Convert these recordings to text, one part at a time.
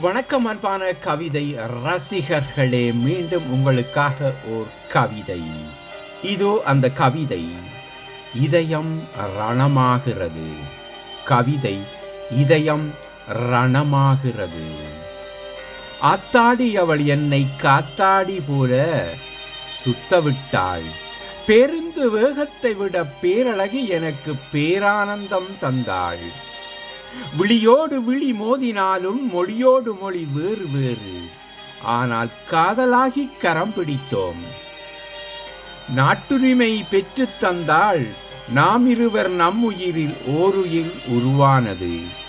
வணக்கம் அன்பான கவிதை ரசிகர்களே. மீண்டும் உங்களுக்காக ஓர் கவிதை. இதோ அந்த கவிதை. இதயம் ரணமாகிறது. கவிதை இதயம் ரணமாகிறது. ஆத்தாடி அவள் என்னை காத்தாடி போல சுத்தவிட்டாள். பேருந்து வேகத்தை விட பேரழகி எனக்கு பேரானந்தம் தந்தாள். விழியோடு விழி மோதினாலும் மொழியோடு மொழி வேறு வேறு. ஆனால் காதலாகி கரம் பிடித்தோம். நாட்டுரிமை பெற்று தந்தால் நாம் இருவர் நம் உயிரில் ஓருயிர் உருவானது.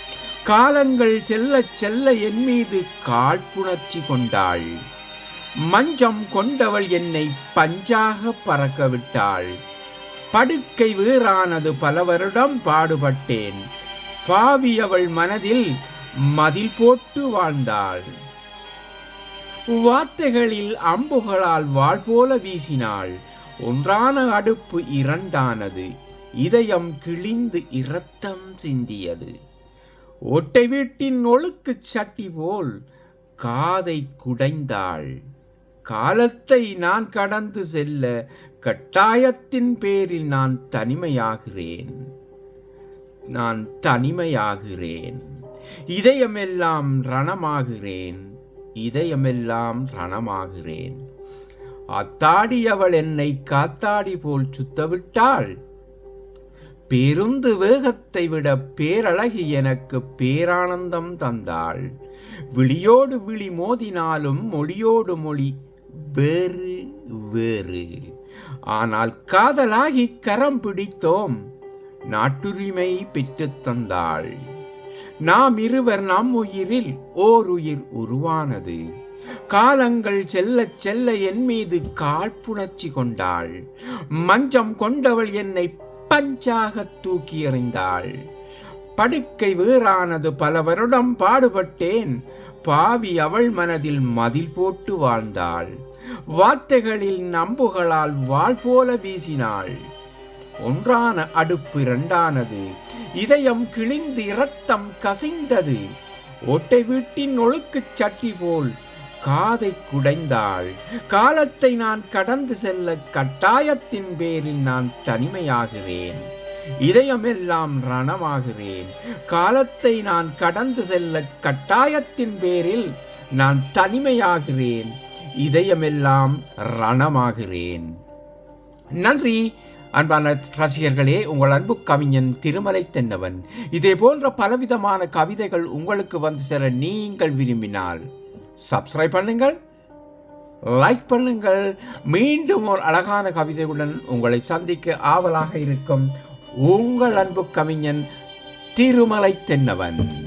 காலங்கள் செல்ல செல்ல என் மீது காழ்ப்புணர்ச்சி கொண்டாள். மஞ்சம் கொண்டவள் என்னை பஞ்சாக பறக்க விட்டாள். படுக்கை வேறானது பல வருடம் பாடுபட்டேன். பாவி அவள் மனதில் மதில் போட்டு வாழ்ந்தாள். வார்த்தைகளில் அம்புகளால் வாழ் போல வீசினாள். ஒன்றான அடுப்பு இரண்டானது. இதயம் கிழிந்து இரத்தம் சிந்தியது. ஓட்டை வீட்டின் ஒழுக்கு சட்டி போல் காதை குடைந்தாள். காலத்தை நான் கடந்து செல்ல கட்டாயத்தின் பேரில் நான் தனிமையாகிறேன். நான் தனிமையாகிறேன். இதயமெல்லாம் ரணமாகிறேன். இதயமெல்லாம் ரணமாகிறேன். அத்தாடி அவள் என்னை காத்தாடி போல் சுத்தவிட்டாள். பேருந்து வேகத்தை விட பேரழகி எனக்கு பேரானந்தம் தந்தாள். விழியோடு விழி மோதினாலும் மொழியோடு மொழி வேறு வேறு. ஆனால் காதலாகி கரம் பிடித்தோம். நாட்டுரிமை பெற்றுத் தந்தாள். நாம் இருவர் நம் உயிரில் ஓர் உயிர் உருவானது. காலங்கள் செல்லச் செல்ல என் மீது காழ்ப்புணர்ச்சி கொண்டாள். மஞ்சம் கொண்டவள் என்னை பஞ்சாக தூக்கி எறிந்தாள் படுக்கை வேறானது பல வருடம் பாடுபட்டேன். பாவி அவள் மனதில் மதில் போட்டு வாழ்ந்தாள். வார்த்தைகளில் நம்புகளால் வாழ் போல வீசினாள். ஒன்றான அடுப்பு இரண்டானது. இதயம் கிழிந்து இரத்தம் கசிந்தது. ஓட்டை வீட்டின் ஒழுக்குச் சட்டி போல் காதை குடைந்தாள். காலத்தை நான் கடந்து செல்ல கட்டாயத்தின் பேரில் நான் தனிமையாகிறேன். இதயமெல்லாம் ரணமாகிறேன். காலத்தை நான் கடந்து செல்ல கட்டாயத்தின் பேரில் நான் தனிமையாகிறேன். இதயமெல்லாம் ரணமாகிறேன். நன்றி. அன்பான ரசிகர்களே உங்கள் அன்பு கவிஞன் திருமலை தென்னவன். இதே போன்ற பலவிதமான கவிதைகள் உங்களுக்கு வந்து சேர நீங்கள் விரும்பினால் சப்ஸ்கிரைப் பண்ணுங்கள் லைக் பண்ணுங்கள். மீண்டும் ஒரு அழகான கவிதையுடன் உங்களை சந்திக்க ஆவலாக இருக்கும் உங்கள் அன்பு கவிஞன் திருமலை தென்னவன்.